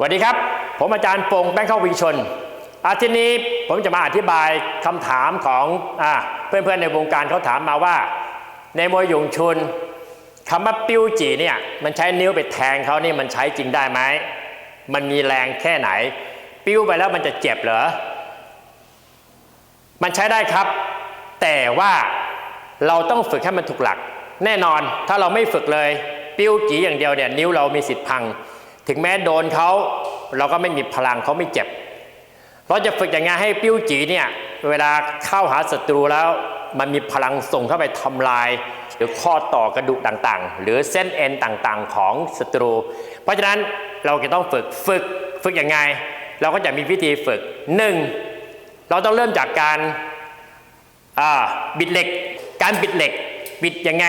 สวัสดีครับ ผมอาจารย์ปงแป้งเข้าวิชน อาทิตย์นี้ผมจะมาอธิบายคำถามของอเพื่อนๆในวงการเขาถามมาว่า ในมวยหยงชุนคำว่าปิ้วจีเนี่ยมันใช้นิ้วไปแทงเขานี่มันใช้จริงได้ไหมมันมีแรงแค่ไหน ปิ้วไปแล้วมันจะเจ็บเหรอมันใช้ได้ครับ แต่ว่าเราต้องฝึกให้มันถูกหลัก แน่นอนถ้าเราไม่ฝึกเลย ปิ้วจีอย่างเดียวเนี่ยนิ้วเรามีสิทธิ์พัง ถึงแม้โดนเขาเราก็ไม่มีพลังเขาไม่เจ็บ เราจะฝึกอย่างไงให้ปิ้วจีเนี่ยเวลาเข้าหาศัตรูแล้วมันมีพลังส่งเข้าไปทำลาย หรือข้อต่อกระดูกต่างๆ หรือเส้นเอ็นต่างๆ ของศัตรู เพราะฉะนั้นเราจะต้องฝึกฝึกฝึกอยังไง เราก็จะมีวิธีฝึกหนึ่งเราต้องเริ่มจากการบิดเหล็ก การบิดเหล็ก บิดยังไง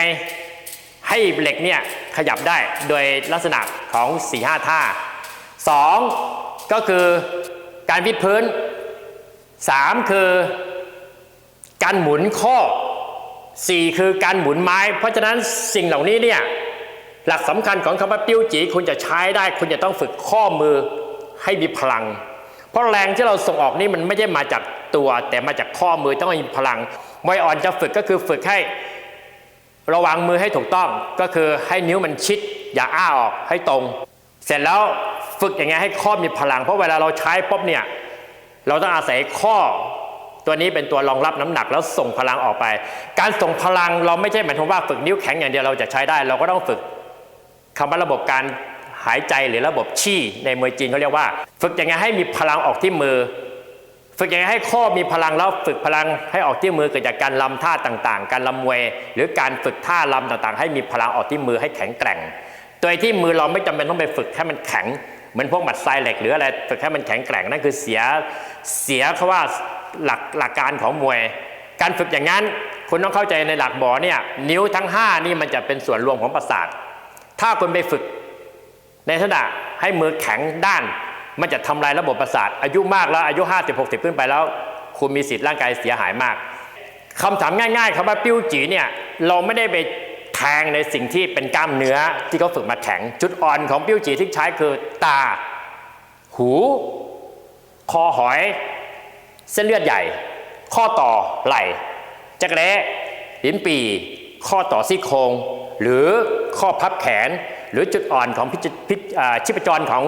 ให้เหล็กเนี่ยขยับได้โดยลักษณะของ 4 5 ท่า 2. ก็คือการวิดพื้น 3. คือการหมุนข้อ 4. คือการหมุนไม้ เพราะฉะนั้นสิ่งเหล่านี้เนี่ยหลักสำคัญของคำว่าปิ้วจีคุณจะใช้ได้ คุณจะต้องฝึกข้อมือให้มีพลัง เพราะแรงที่เราส่งออกนี่มันไม่ได้มาจากตัว แต่มาจากข้อมือต้องมีพลังมวยอ่อนจะฝึกก็คือฝึกให้ ระวังมือให้ถูกต้องก็คือให้นิ้วมันชิด อย่าอ้าออกให้ตรง เสร็จแล้วฝึกอย่างไงให้ข้อมีพลัง เพราะเวลาเราใช้ปุ๊บเนี่ยเราต้องอาศัยข้อตัวนี้เป็นตัวรองรับน้ำหนักแล้วส่งพลังออกไป การส่งพลังเราไม่ใช่หมายถึงว่าฝึกนิ้วแข็งอย่างเดียวเราจะใช้ได้ เราก็ต้องฝึกคำว่าระบบการหายใจหรือระบบชี่ในมวยจีนเขาเรียกว่า ฝึกยังไงให้มีพลังออกที่มือ ฝึกยังไงให้ข้อมีพลังแล้วฝึกพลังให้ออกที่มือเกิดจากการลำท่าต่างๆ การลำมวย หรือการฝึกท่าลำต่างๆ ให้มีพลังออกที่มือให้แข็งแกร่ง โดยที่มือเราไม่จำเป็นต้องไปฝึกให้มันแข็งเหมือนพวกหมัดทรายเหล็กหรืออะไรฝึกให้มันแข็งแกร่งนั่นคือเสียเสียเขาะว่าหลักหลักการของมวย การฝึกอย่างนั้นคุณต้องเข้าใจในหลักหมอเนี่ยนิ้วทั้ง 5 นี่มันจะเป็นส่วนรวมของประสาท ถ้าคุณไปฝึกในลักษณะให้มือแข็งด้าน มันจะทำลายระบบประสาท อายุมากแล้วอายุ 50 60 ขึ้นไปแล้ว คุณมีสิทธิ์ร่างกายเสียหายมากคำถามง่ายๆคำว่าปิ้วจีเนี่ยเราไม่ได้ไปแทงในสิ่งที่เป็นกล้ามเนื้อที่เขาฝึกมาแข็ง จุดอ่อนของปิ้วจีที่ใช้คือตา หู คอหอย เส้นเลือดใหญ่ ข้อต่อไหล่จักรแร้ลิ้นปี ข้อต่อซี่โครงหรือข้อพับแขน หรือจุดอ่อนของพิจพิจอ่าชีพจรของ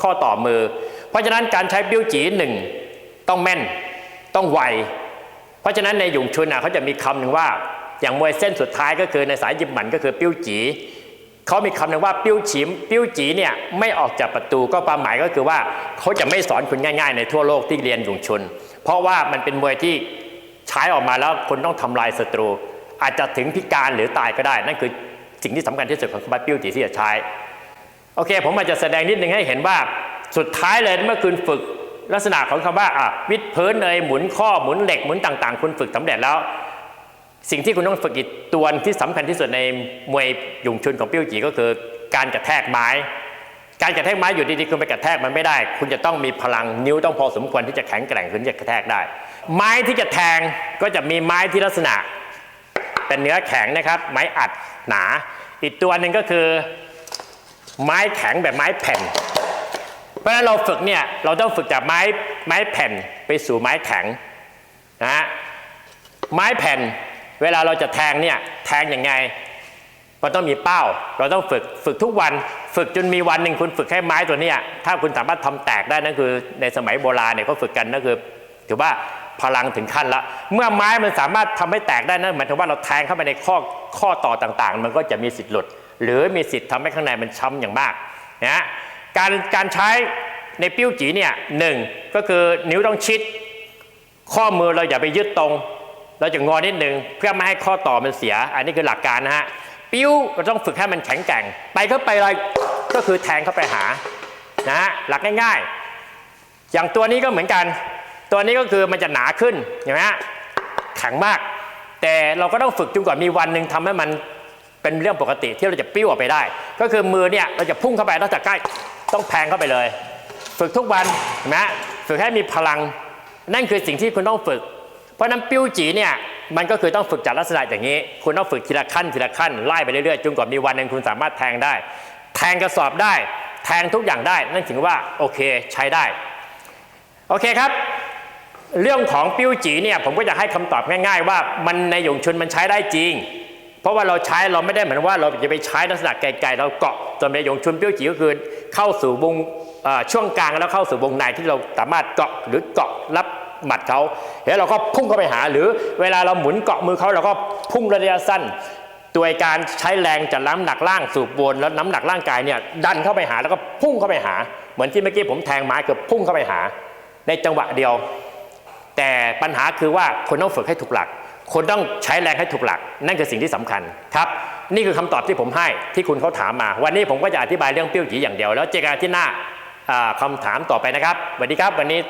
ข้อต่อมือ เพราะฉะนั้นการใช้บิ้วจีหนึ่งต้องแม่นต้องไว เพราะฉะนั้นในหยงชุนเขาจะมีคำหนึ่งว่า อย่างมวยเส้นสุดท้ายก็คือในสายยิมหมันก็คือปิ้วจีเขามีคำหนึ่งว่าปิ้วฉิมปิ้วจีเนี่ยไม่ออกจากประตูก็ความหมายก็คือว่าเขาจะไม่สอนคุณง่าย ๆ ในทั่วโลกที่เรียนหยงชุน เพราะว่ามันเป็นมวยที่ใช้ออกมาแล้วคุณต้องทำลายศัตรู อาจจะถึงพิการหรือตายก็ได้ นั่นคือสิ่งที่สำคัญที่สุดของคำว่าปิ้วจีที่จะใช้ โอเค ผมอาจจะแสดงนิดนึงให้เห็นว่าสุดท้ายเลยเมื่อคุณฝึกลักษณะของคำว่าอะวิดพื้นเลยหมุนข้อหมุนเหล็กหมุนต่าง ๆ คุณฝึกสำเร็จแล้ว สิ่งที่คุณต้องฝึกอีกตัวที่สำคัญที่สุดในมวยหยุงชุนของปิ้วจีก็คือ การกระแทกไม้ การกระแทกไม้อยู่ดีๆคุณไปกระแทกมันไม่ได้ คุณจะต้องมีพลังนิ้วต้องพอสมควรที่จะแข็งแกร่งถึงจะกระแทกได้ ไม้ที่จะแทงก็จะมีไม้ที่ลักษณะ เป็นเนื้อแข็งนะครับ ไม้อัดหนา อีกตัวหนึ่งก็คือ ไม้แข็งแบบไม้แผ่น เพราะฉะนั้นเราฝึกเนี่ยเราต้องฝึกจากไม้ไม้แผ่นไปสู่ไม้แข็งนะฮะไม้แผ่นเวลาเราจะแทงเนี่ยแทงยังไงมันต้องมีเป้า เราต้องฝึกฝึกทุกวัน ฝึกจนมีวันหนึ่งคุณฝึกให้ไม้ตัวเนี้ยถ้าคุณสามารถทำแตกได้นั่นคือในสมัยโบราณเนี่ยเขาฝึกกันนั่นคือถือว่าพลังถึงขั้นละ เมื่อไม้มันสามารถทำให้แตกได้นั่นหมายถึงว่าเราแทงเข้าไปในข้อข้อต่อต่างๆ มันก็จะมีสิทธิ์หลุด หรือมีสิทธิ์ทำให้ข้างในมันช้ำอย่างมากนะการการใช้ในปิ้วจีเนี่ยหนึ่งก็คือนิ้วต้องชิด ข้อมือเราอย่าไปยึดตรง เราจะงอนิดหนึ่งเพื่อไม่ให้ข้อต่อมันเสีย อันนี้คือหลักการนะฮะปิ้วเราต้องฝึกให้มันแข็งแกร่ง ไปเข้าไปอะไรก็คือแทงเข้าไปหานะฮะหลักง่ายๆ อย่างตัวนี้ก็เหมือนกัน ตัวนี้ก็คือมันจะหนาขึ้นเห็นไหมฮะแข็งมาก แต่เราก็ต้องฝึกจนกว่ามีวันหนึ่งทำให้มัน เป็นเรื่องปกติที่เราจะปิ้วออกไปได้ ก็คือมือเนี่ยเราจะพุ่งเข้าไปนอกจากใกล้ต้องแทงเข้าไปเลย ฝึกทุกวันนไหมฝึกให้มีพลัง นั่นคือสิ่งที่คุณต้องฝึก เพราะนั้นปิ้วจีเนี่ยมันก็คือต้องฝึกจากลักษณะอย่างนี้ คุณต้องฝึกทีละขั้นทีละขั้นไล่ไปเรื่อยๆจนกว่ามีวันหนึ่งคุณสามารถแทงได้ แทงกระสอบได้ แทงทุกอย่างได้ นั่นถือว่าโอเคใช้ได้โอเคครับ เรื่องของปิ้วจีเนี่ยผมก็จะให้คำตอบง่าย ๆ ว่ามันในหยงชุนมันใช้ได้จริง ราะว่าเราใช้เราไม่ได้เหมือนว่าเราจะไปใช้ลักษณะไกลๆเราเกาะจนในยงชุนเปิ้ยวจีก็คือเข้าสู่วงช่วงกลางแล้วเข้าสู่วงในที่เราสามารถเกาะหรือเกาะรับหมัดเขาแล้วเราก็พุ่งเข้าไปหา หรือเวลาเราหมุนเกาะมือเขาเราก็พุ่งระยะสั้นโดยการใช้แรงจากน้ำหนักล่างสู่บนแล้วน้ำหนักร่างกายเนี่ยดันเข้าไปหาแล้วก็พุ่งเข้าไปหา เหมือนที่เมื่อกี้ผมแทงไม้คือบพุ่งเข้าไปหา ในจังหวะเดียว แต่ปัญหาคือว่าคนต้องฝึกให้ถูกหลัก คนต้องใช้แรงให้ถูกหลัก นั่นคือสิ่งที่สำคัญครับนี่คือคำตอบที่ผมให้ที่คุณเขาถามมา วันนี้ผมก็จะอธิบายเรื่องเปรี้ยวจีอย่างเดียว แล้วเจอกันที่หน้าคำคำถามต่อไปนะครับสวัสดีครับวันนี้